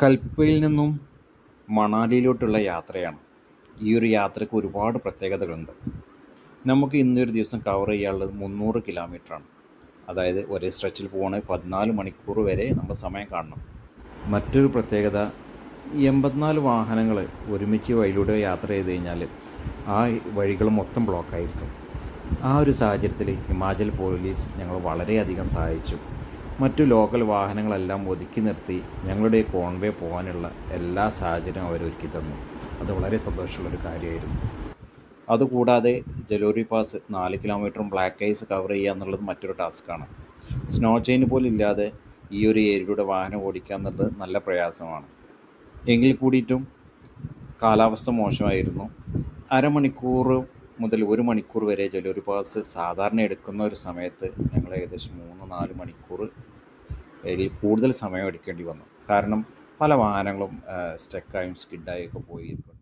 കൽപ്പയിൽ നിന്നും മണാലിയിലോട്ടുള്ള യാത്രയാണ്. ഈ ഒരു യാത്രയ്ക്ക് ഒരുപാട് പ്രത്യേകതകളുണ്ട്. നമുക്ക് ഇന്നൊരു ദിവസം കവർ ചെയ്യാനുള്ളത് മുന്നൂറ് കിലോമീറ്ററാണ് അതായത് ഒരേ സ്ട്രെച്ചിൽ പോകണമെങ്കിൽ പതിനാല് മണിക്കൂർ വരെ നമ്മൾ സമയം കാണണം. മറ്റൊരു പ്രത്യേകത എൺപത്തിനാല് വാഹനങ്ങൾ ഒരുമിച്ച് വഴിയിലൂടെ യാത്ര ചെയ്ത് കഴിഞ്ഞാൽ ആ വഴികൾ മൊത്തം ബ്ലോക്കായിരിക്കും ആ ഒരു സാഹചര്യത്തിൽ ഹിമാചൽ പോലീസ് ഞങ്ങൾ വളരെയധികം സഹായിച്ചു. മറ്റു ലോക്കൽ വാഹനങ്ങളെല്ലാം ഒതുക്കി നിർത്തി ഞങ്ങളുടെ കോൺവേ പോകാനുള്ള എല്ലാ സാഹചര്യവും അവർ ഒരുക്കി തന്നു. അത് വളരെ സന്തോഷമുള്ളൊരു കാര്യമായിരുന്നു. അതുകൂടാതെ ജലോറി പാസ് നാല് കിലോമീറ്ററും ബ്ലാക്ക് ഐസ് കവർ ചെയ്യുക എന്നുള്ളത് മറ്റൊരു ടാസ്ക്കാണ്. സ്നോ ചെയിൻ പോലും ഇല്ലാതെ ഈ ഒരു ഏരിയയുടെ വാഹനം ഓടിക്കുക എന്നുള്ളത് നല്ല പ്രയാസമാണ്. എങ്കിൽ കൂടിയിട്ടും കാലാവസ്ഥ മോശമായിരുന്നു. അരമണിക്കൂർ മുതൽ ഒരു മണിക്കൂർ വരെ ജലോറി പാസ് സാധാരണ എടുക്കുന്ന ഒരു സമയത്ത് ഞങ്ങൾ ഏകദേശം മൂന്ന് നാല് മണിക്കൂർ കൂടുതൽ സമയം എടുക്കേണ്ടി വന്നു. കാരണം പല വാഹനങ്ങളും സ്റ്റക്കായും സ്കിഡായും ഒക്കെ പോയിരിക്കും